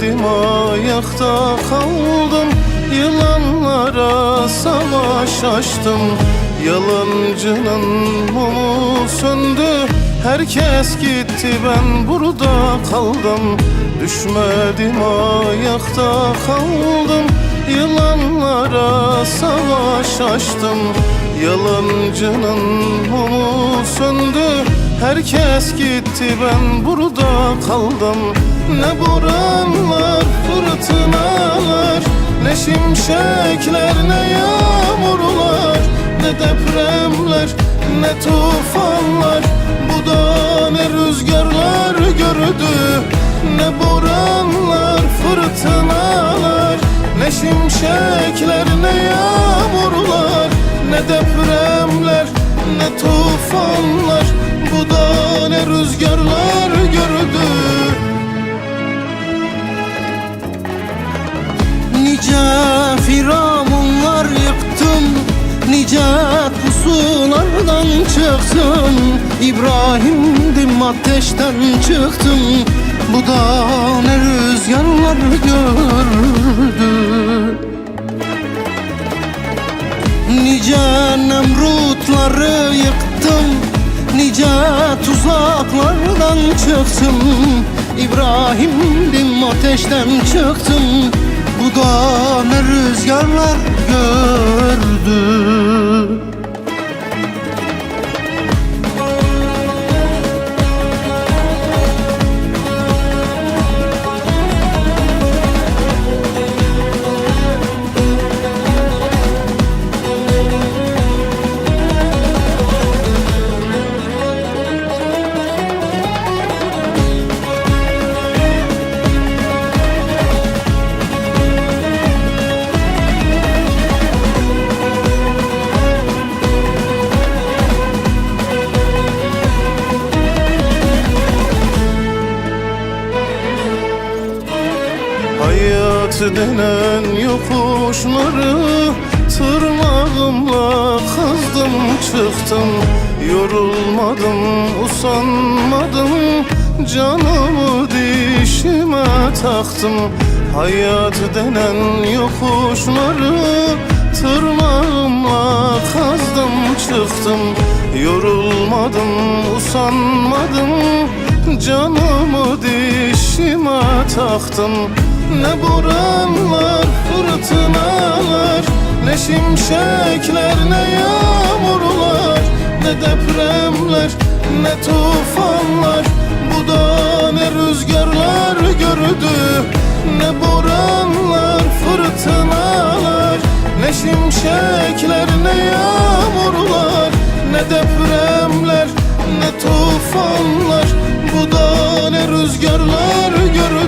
Düşmedim ayakta kaldım. Yılanlara savaş açtım. Yalancının mumu söndü. Herkes gitti ben burada kaldım. Düşmedim ayakta kaldım. Yılanlara savaş açtım. Yalancının mumu söndü. Herkes gitti ben burada kaldım Ne boranlar fırtınalar Ne şimşekler ne yağmurlar Ne depremler ne tufanlar. Bu da ne rüzgarlar gördü. Ne boranlar fırtınalar Ne şimşekler ne yağmurlar Ne depremler Nice firavunlar yıktım Nice pusulardan çıktım. İbrahim'dim ateşten çıktım. Bu da ne rüzgarlar gördü. Nice nemrutları yıktım Nice tuzaklardan çıktım. İbrahim'dim ateşten çıktım Bu da ne rüzgarlar gördü denen yokuşları Tırnağımla kazdım çıktım. Yorulmadım usanmadım Canımı dişime taktım. Hayat denen yokuşları Tırnağımla kazdım çıktım. Yorulmadım usanmadım Canımı dişime taktım Ne boranlar fırtınalar Ne şimşekler ne yağmurlar Ne depremler ne tufanlar. Bu da ne rüzgarlar gördü. Ne boranlar fırtınalar Ne şimşekler ne yağmurlar Ne depremler ne tufanlar. Bu da ne rüzgarlar gördü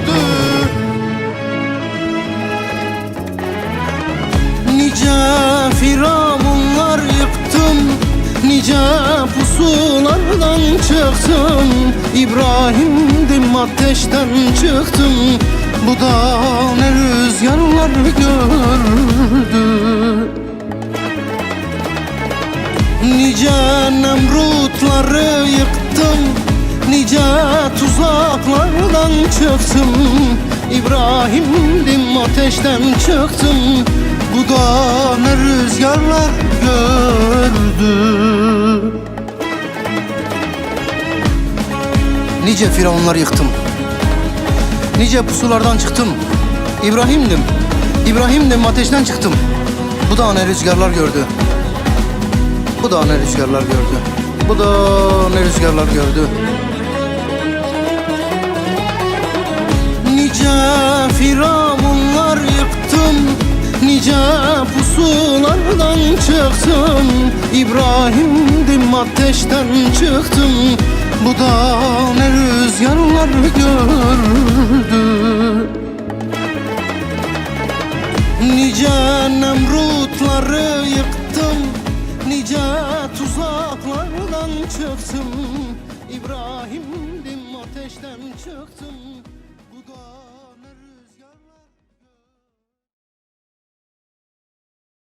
pusulardan çıktım. İbrahim'dim ateşten çıktım. Bu da ne rüzgarlar gördü. Nice nemrutları yıktım. Nice tuzaklardan çıktım. İbrahim'dim ateşten çıktım. Bu da ne rüzgarlar gördü Nice firavunlar yıktım. Nice pusulardan çıktım. İbrahim'dim. İbrahim'dim ateşten çıktım. Bu da ne rüzgarlar gördü. Bu da ne rüzgarlar gördü. Bu da ne rüzgarlar gördü. Nice firavunlar yıktım. Nice pusulardan çıktım. İbrahim'dim ateşten çıktım Bu da ne rüzgarlar gördü. Nice nemrutları yıktım Nice tuzaklardan çıktım. İbrahim'dim ateşten çıktım